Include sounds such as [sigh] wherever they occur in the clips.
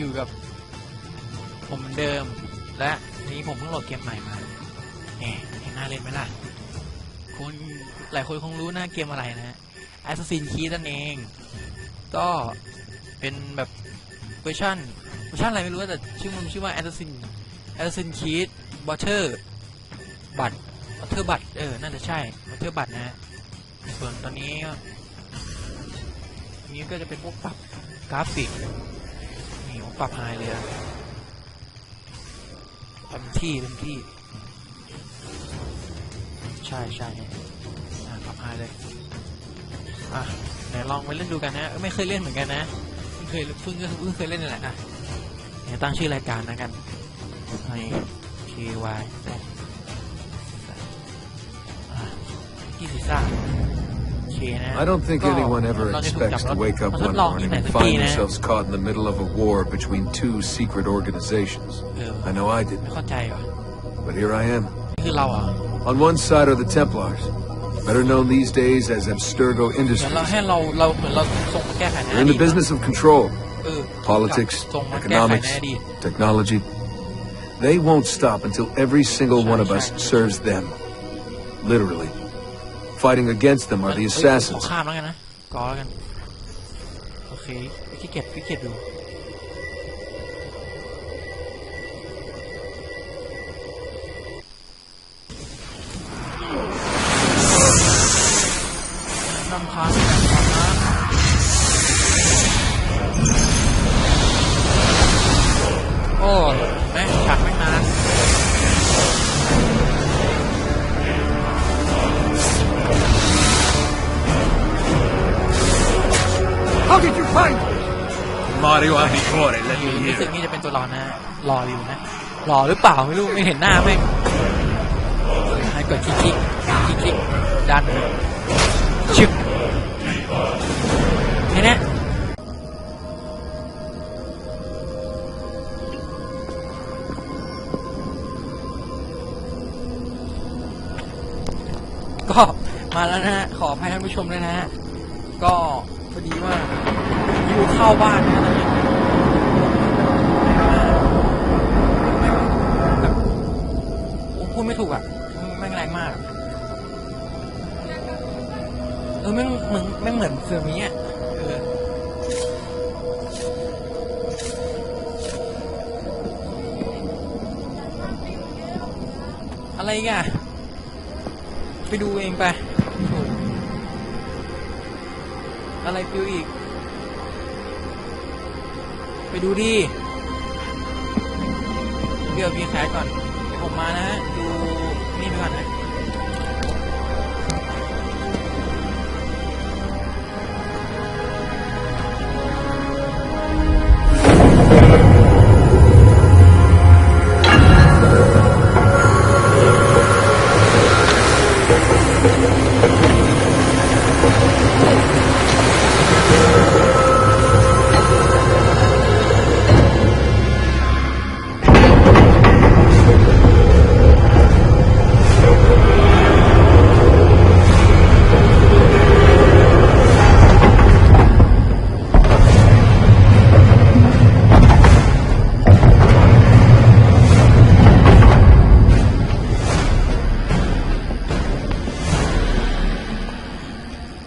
อยู่กับ ผมเดิม และนี้ผมเพิ่งโหลดเกมใหม่มาแหมเห็นหน้าเล่นไหมล่ะคนหลายคนคงรู้นะเกมอะไรนะ Assassin's Creed นั่นเอง ก็เป็นแบบเวอร์ชันเวอร์ชันอะไรไม่รู้แต่ชื่อมันชื่อว่า Assassin Assassin's Creed Water บัต Water บัตเออ น่าจะใช่ Water บัตนะฮะส่วนตอนนี้นี้ก็จะเป็นพวกปรับกราฟิก ปรับไฮเลยอะเต็มที่เต็มที่ ใช่ใช่อะปรับไฮเลยอะไหนลองไปเล่นดูกันนะ ไม่เคยเล่นเหมือนกันนะเพิ่งเคยเพิ่งเพิ่งเคยเล่นนี่แหละอะเดี๋ยวตั้งชื่อรายการนะกันให้ KY อ่ที่ซีซ่า I don't think anyone ever expects to wake up one morning and find themselves caught in the middle of a war between two secret organizations. I know I didn't. But here I am. On one side are the Templars, better known these days as Abstergo Industries. They're in the business of control. Politics, economics, technology. They won't stop until every single one of us serves them. Literally. Fighting against them are the เอ้ยขอ assassins. ข้ามแล้วกันนะกอแล้วกัน โอเคขี้เกียจขี้เกียจดู Mario Auditore, let รู้สึกนี่จะเป็นตัวรอนะรออยู่นะรอหรือเปล่าไม่รู้ไม่เห็นหน้าแม่งให้กดคลิกคลิกคลิกคลิกดันชึบแค่นี้ก็มาแล้วนะฮะขออภัยท่านผู้ชมด้วยนะฮะก็พอดีว่าอยู่เข้าบ้านนะ ถูกอะแม่งแรงมากเออแม่งเหมือนแม่งเหมือนเสือมีอะเอออะไรอีกัน ไปดูเองไป อะไรฟิวอีก ไปดูดิ เดี๋ยวมีแคสก่อน เดี๋ยวผมมานะฮะดู นี่ไปก่อนนะ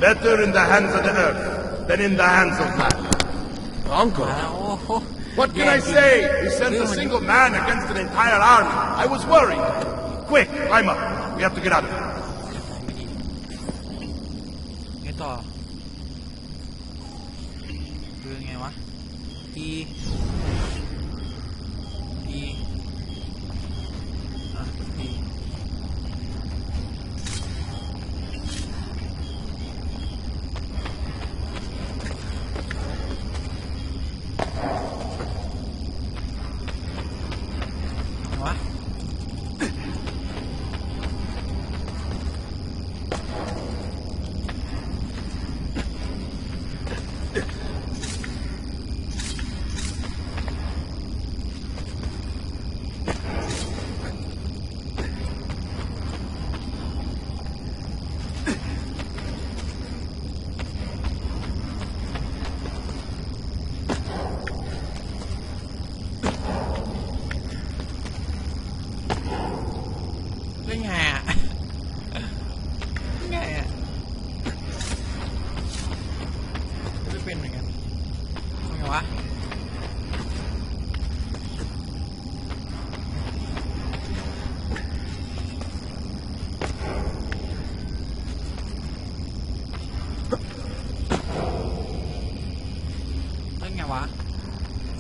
Better in the hands of the earth than in the hands of man. Uncle. What can I say? He sent a single man against an entire army. I was worried. Quick, climb up. We have to get out of here. E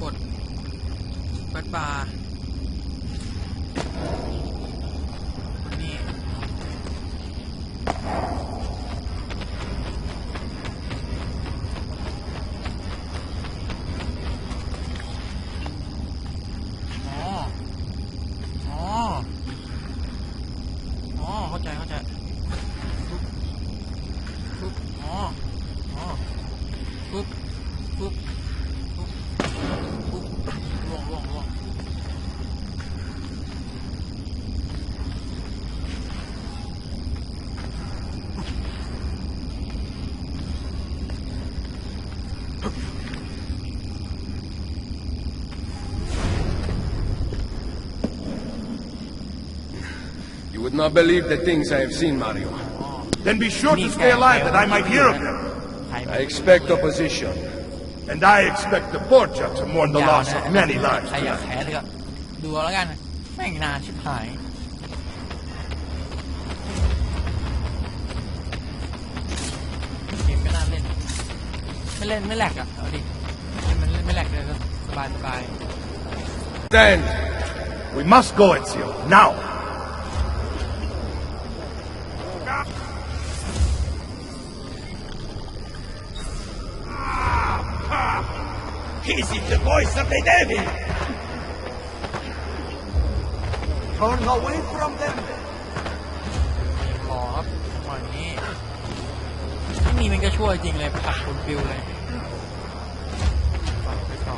กดวัดป่า You would not believe the things I have seen, Mario. Then be sure to stay alive that I might hear of them. ใคร I expect opposition. And I expect the Borgia to mourn the ยาว loss นะ of many lives ใครอยาก tonight. แพ้เลยก็ดูเอาแล้วกันแม่งนานชิบหายเกมก็น่าเล่น ไม่เล่นไม่แหลกอ่ะเอาดิเล่นมันเล่นไม่แหลกเลยก็สบายสบาย Stand! We must go, Ezio. Now! This is the voice of the devil! Turn away from them! รอครับจังหวะนี้ไม่มีมันก็ช่วยจริงเลยผลักคุณฟิวเลยฝากไปต่อ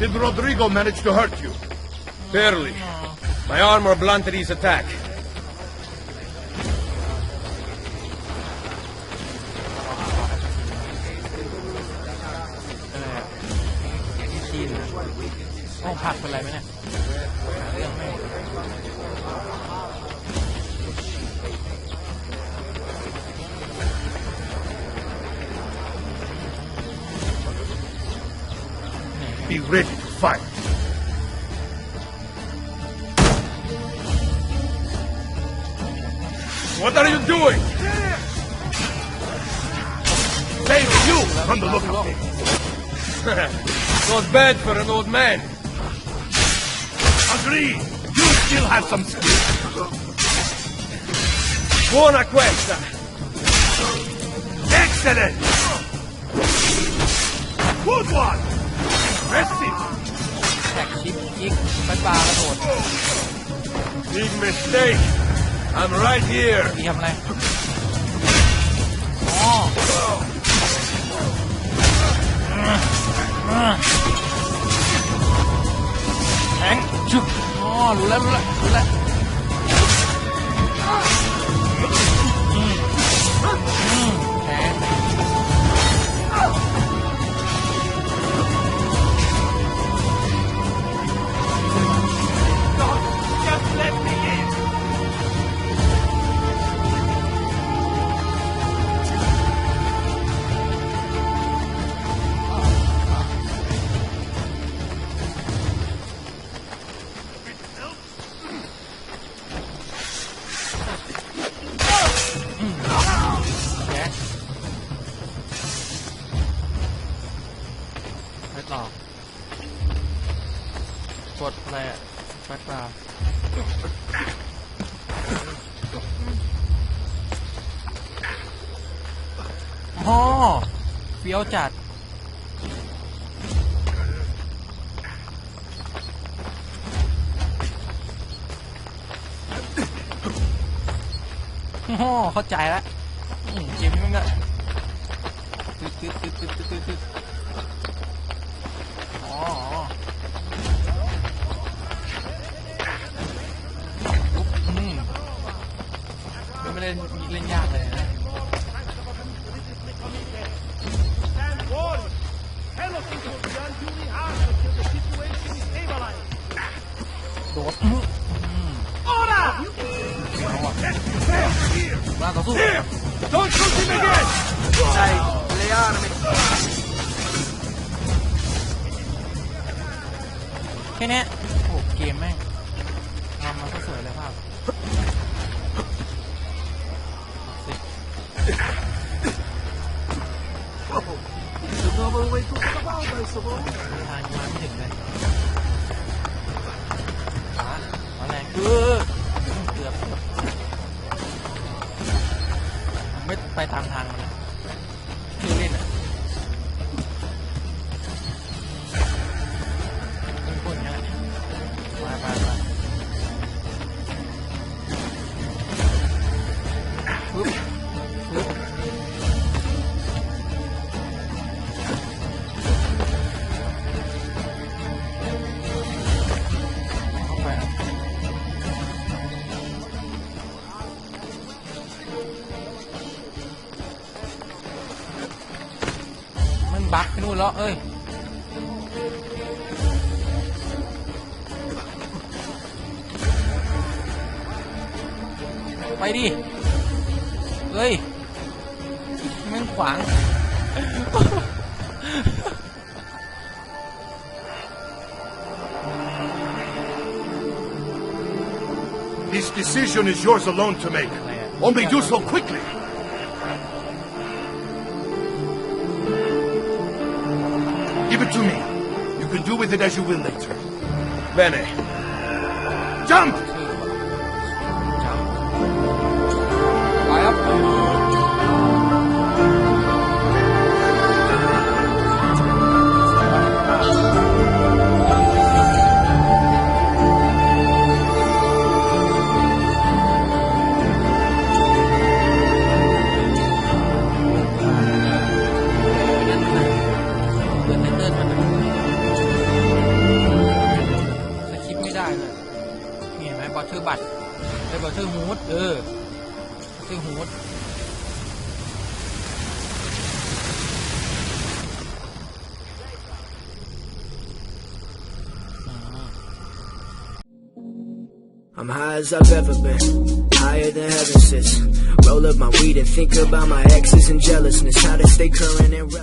Did Rodrigo manage to hurt you? Barely. My armor blunted his attack. ห้องพักเป็นไรไหมเนี่ยเรื่องไม่ Be ready to fight. What are you doing? Save you from the look of things. [laughs] Not bad for an old man. Agreed. You still have some skill. Buona questa! Excellent! Good one! Impressive! แท็กชิปยิกไปปลากระโดด Big mistake. I'm right here. มีทำอะไรอ๋อ 就，啊，来来来，回来。 ยวจัด โอ้เข้าใจแล้วเกมนี้มันก็ตึ๊ดตึ๊ดตึ๊ดตึ๊ดตึ๊ดตึ๊ดตึ๊ดอ๋ออืมไม่เล่นเล่นยากเลยนะ โดดร่างต่อสู้ใช่เลย่านะมิแค่นี้โอ้เกมแม่งทำมาสวยเลยภาพสิทางมาไม่ถึงเลย คือเกือบไม่ไปตามทาง บักไปนู่นแล้วเอ้ยไปดิเฮ้ยมันขวาง This decision is yours alone to make. Only do so quickly. Do with it as you will later. Bene. Jump! เห็นไหมบอทเทอร์บัตไอ้บอทเทอร์ฮูดเออบอทเทอร์ฮูด I'm high as I've ever been, higher than heaven sits. Roll up my weed and think about my exes and jealousness, how to stay current and relevant.